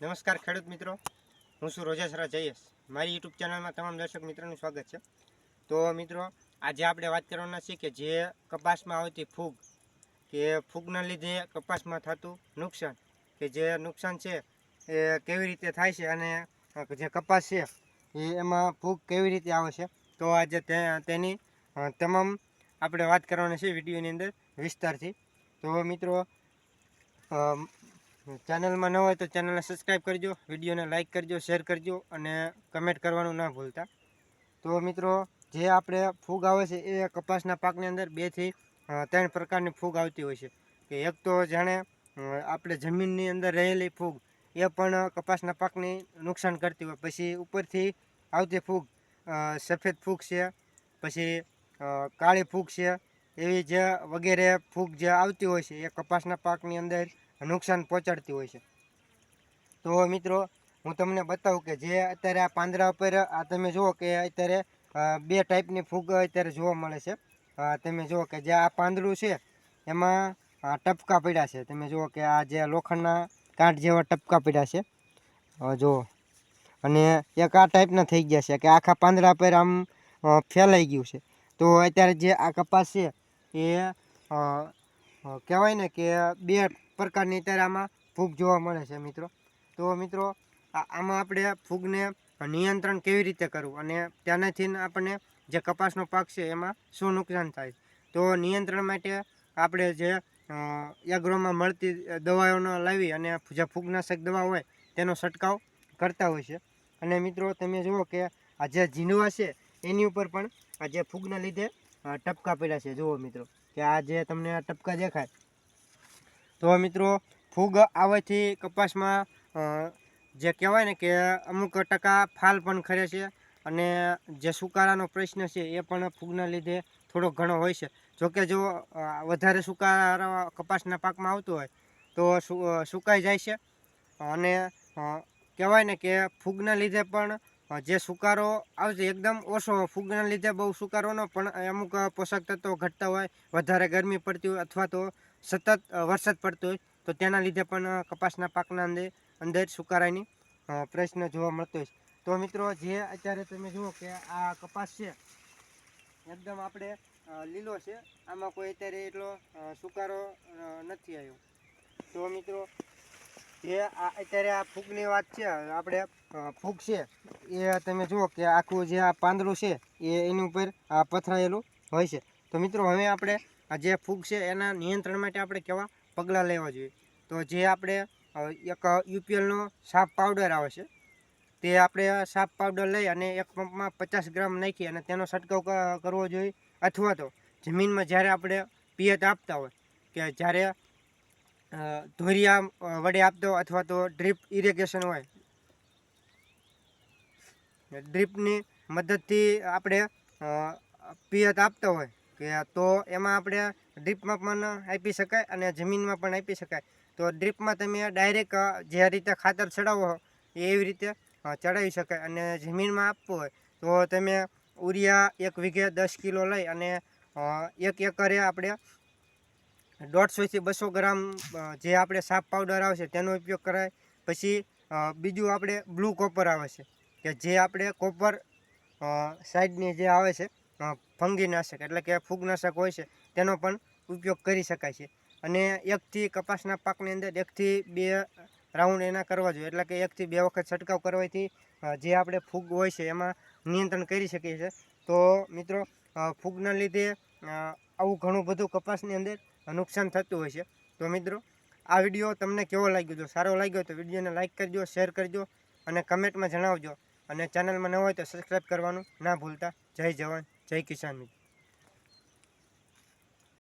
નમસ્કાર ખેડૂત મિત્રો. હું છું રોજેસરા જયેશ. મારી યુટ્યુબ ચેનલમાં તમામ દર્શક મિત્રોનું સ્વાગત છે. તો મિત્રો, આજે આપણે વાત કરવાના છીએ કે જે કપાસમાં આવતી ફૂગ, કે ફૂગના લીધે કપાસમાં થતું નુકસાન, કે જે નુકસાન છે એ કેવી રીતે થાય છે અને જે કપાસ છે એ એમાં ફૂગ કેવી રીતે આવે છે. તો આજે તેની તમામ આપણે વાત કરવાની છે વિડીયોની અંદર વિસ્તારથી. તો મિત્રો ચેનલમાં ન હોય તો ચેનલને સબસ્ક્રાઈબ કરજો, વિડીયોને લાઇક કરજો, શેર કરજો અને કમેન્ટ કરવાનું ના ભૂલતા. તો મિત્રો, જે આપણે ફૂગ આવે છે એ કપાસના પાકની અંદર બેથી ત્રણ પ્રકારની ફૂગ આવતી હોય છે. કે એક તો જાણે આપણે જમીનની અંદર રહેલી ફૂગ, એ પણ કપાસના પાકને નુકસાન કરતી હોય. પછી ઉપરથી આવતી ફૂગ સફેદ ફૂગ છે, પછી કાળી ફૂગ છે, એવી જે વગેરે ફૂગ જે આવતી હોય છે એ કપાસના પાકની અંદર નુકસાન પહોંચાડતી હોય છે. તો મિત્રો, હું તમને બતાવું કે જે અત્યારે આ પાંદડા ઉપર, આ તમે જુઓ કે અત્યારે બે ટાઈપની ફૂગ અત્યારે જોવા મળે છે. તમે જુઓ કે જે આ પાંદડું છે, એમાં ટપકા પડ્યા છે. તમે જુઓ કે આ જે લોખંડના કાંઠ જેવા ટપકા પડ્યા છે. જુઓ. અને એક આ ટાઈપના થઈ ગયા છે કે આખા પાંદડા પર આમ ફેલાઈ ગયું છે. તો અત્યારે જે આ કપાસ છે, એ કહેવાય ને કે બે પ્રકારની અત્યારે આમાં ફૂગ જોવા મળે છે મિત્રો. તો મિત્રો આમાં આપણે ફૂગને નિયંત્રણ કેવી રીતે કરવું? અને તેનાથી આપણને જે કપાસનો પાક છે એમાં શું નુકસાન થાય? તો નિયંત્રણ માટે આપણે જે એગ્રોમાં મળતી દવાઓનો લાવી અને જે ફૂગનાશક દવા હોય તેનો છંટકાવ કરતા હોય છે. અને મિત્રો, તમે જુઓ કે આ જે ઝીંડવા છે, એની ઉપર પણ આ જે ફૂગના લીધે ટપકા પડ્યા છે. જુઓ મિત્રો, કે આ જે તમને ટપકા દેખાય તો મિત્રો ફૂગ આવવાથી કપાસમાં જે કહેવાય ને કે અમુક ટકા ફાલ પણ ખરે છે અને જે સુકારાનો પ્રશ્ન છે એ પણ ફૂગના લીધે થોડો ઘણો હોય છે. જોકે જો વધારે સુકારા કપાસના પાકમાં આવતો હોય, તો સુકાઈ જાય છે. અને કહેવાય ને કે ફૂગના લીધે પણ જે સુકારો આવશે, એકદમ ઓછો ફૂગના લીધે બહુ સુકારો ન, પણ અમુક પોષક તત્વો ઘટતા હોય, વધારે ગરમી પડતી હોય અથવા તો સતત વરસાદ પડતો હોય, તો તેના લીધે પણ કપાસના પાકના અંદર અંદર સુકારાની પ્રશ્ન જોવા મળતો હોય તો મિત્રો, જે અત્યારે તમે જુઓ કે આ કપાસ છે, એકદમ આપણે લીલો છે. આમાં કોઈ અત્યારે એટલો સુકારો નથી આવ્યો. તો મિત્રો, જે આ અત્યારે આ ફૂગની વાત છે, આપણે ફૂગ છે, એ તમે જુઓ કે આખું જે આ પાંદડું છે, એ એની ઉપર આ પથરાયેલું હોય છે. તો મિત્રો, હવે આપણે આ જે ફૂગ છે એના નિયંત્રણ માટે આપણે કેવા પગલાં લેવા જોઈએ? તો જે આપણે એક યુપીએલનો સાફ પાવડર આવે છે, તે આપણે સાફ પાવડર લઈ અને એક પંપમાં પચાસ ગ્રામ નાખી અને તેનો છંટકાવ કરવો જોઈએ અથવા તો જમીનમાં જ્યારે આપણે પિયત આપતા હોય કે જ્યારે ધોરિયા વડે આપતો અથવા તો ડ્રીપ ઇરિગેશન હોય, ડ્રીપની મદદથી આપણે પિયત આપતા હોય કે તો એમાં આપણે ડ્રીપમાં પણ આપી શકાય અને જમીનમાં પણ આપી શકાય. તો ડ્રીપમાં તમે ડાયરેક્ટ જે રીતે ખાતર ચડાવો એવી રીતે ચડાવી શકાય અને જમીનમાં આપવું હોય, તો તમે ઉરિયા એક વીઘે દસ કિલો લઈ અને એક એકરે આપણે દોઢસોથી બસો ગ્રામ જે આપણે સાફ પાવડર આવે છે તેનો ઉપયોગ કરાય. પછી બીજું આપણે બ્લુ કોપર આવે છે, કે જે આપણે કોપર સાઈડની જે આવે છે ફંગીનાશક એટલે કે ફૂગનાશક હોય છે, તેનો પણ ઉપયોગ કરી શકાય છે. અને એકથી કપાસના પાકની અંદર એકથી બે રાઉન્ડ એના કરવા જોઈએ, એટલે કે એકથી બે વખત છંટકાવ કરવાથી જે આપણે ફૂગ હોય છે એમાં નિયંત્રણ કરી શકીએ છીએ તો મિત્રો ફૂગના લીધે આવું ઘણું બધું કપાસની અંદર નુકસાન થતું હોય છે. તો મિત્રો, આ વીડિયો તમને કેવો લાગ્યો? જો સારો લાગ્યો તો વિડીયોને લાઇક કરજો, શેર કરજો અને કમેન્ટમાં જણાવજો. અને ચેનલમાં ન હોય તો સબસ્ક્રાઈબ કરવાનું ના ભૂલતા. જય જવાન. જય કિસાન મિત્રો.